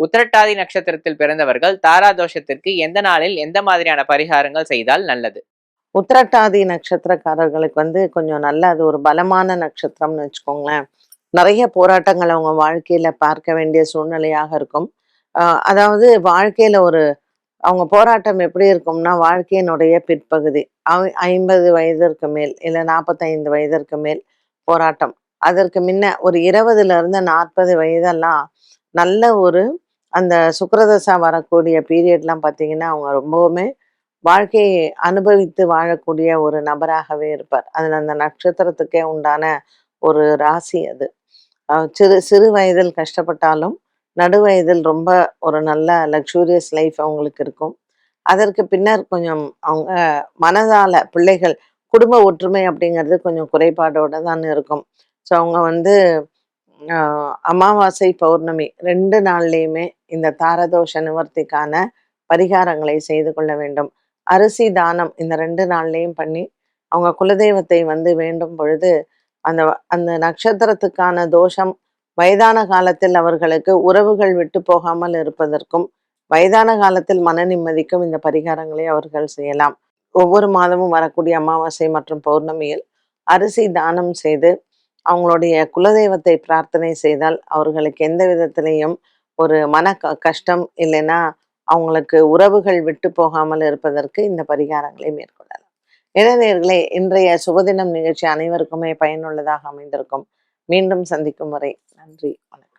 உத்திரட்டாதி நட்சத்திரத்தில் பிறந்தவர்கள் தாரா தோஷத்திற்கு எந்த நாளில் எந்த மாதிரியான பரிகாரங்கள் செய்தால் நல்லது? உத்திரட்டாதி நட்சத்திரக்காரர்களுக்கு வந்து கொஞ்சம் நல்ல அது ஒரு பலமான நட்சத்திரம்னு வச்சுக்கோங்களேன். நிறைய போராட்டங்கள் அவங்க வாழ்க்கையில பார்க்க வேண்டிய சூழ்நிலையாக இருக்கும். ஆஹ் அதாவது வாழ்க்கையில ஒரு அவங்க போராட்டம் எப்படி இருக்கும்னா வாழ்க்கையினுடைய பிற்பகுதி ஐம்பது வயதிற்கு மேல் இல்லை நாற்பத்தைந்து வயதிற்கு மேல் போராட்டம். அதற்கு முன்ன ஒரு இருபதுல இருந்து நாற்பது வயதெல்லாம் நல்ல ஒரு அந்த சுக்கரதசா வரக்கூடிய பீரியட்லாம் பார்த்தீங்கன்னா அவங்க ரொம்பவுமே வாழ்க்கையை அனுபவித்து வாழக்கூடிய ஒரு நபராகவே இருப்பார். அதில் அந்த நட்சத்திரத்துக்கே உண்டான ஒரு ராசி அது. சிறு சிறு வயதில் கஷ்டப்பட்டாலும் நடு வயதில் ரொம்ப ஒரு நல்ல லக்ஸூரியஸ் லைஃப் அவங்களுக்கு இருக்கும். அதற்கு பின்னர் கொஞ்சம் அவங்க மனதால் பிள்ளைகள் குடும்ப ஒற்றுமை அப்படிங்கிறது கொஞ்சம் குறைபாடோட தான் இருக்கும். ஸோ அவங்க வந்து அமாவாசை பௌர்ணமி ரெண்டு நாள்லேயுமே இந்த தாரதோஷ நிவர்த்திக்கான பரிகாரங்களை செய்து கொள்ள வேண்டும். அரிசி தானம் இந்த ரெண்டு நாள்லேயும் பண்ணி அவங்க குலதெய்வத்தை வந்து வேண்டும் பொழுது அந்த அந்த நட்சத்திரத்துக்கான தோஷம் வயதான காலத்தில் அவர்களுக்கு உறவுகள் விட்டு போகாமல் இருப்பதற்கும் வயதான காலத்தில் மன நிம்மதிக்கும் இந்த பரிகாரங்களை அவர்கள் செய்யலாம். ஒவ்வொரு மாதமும் வரக்கூடிய அமாவாசை மற்றும் பௌர்ணமியில் அரிசி தானம் செய்து அவங்களுடைய குலதெய்வத்தை பிரார்த்தனை செய்தால் அவர்களுக்கு எந்த விதத்திலையும் ஒரு மன க- கஷ்டம் இல்லைன்னா அவங்களுக்கு உறவுகள் விட்டு போகாமல் இருப்பதற்கு இந்த பரிகாரங்களை மேற்கொள்ளலாம். இளைஞர்களே இன்றைய சுபதினம் நிகழ்ச்சி அனைவருக்குமே பயனுள்ளதாக அமைந்திருக்கும். மீண்டும் சந்திக்கும் வரை நன்றி வணக்கம்.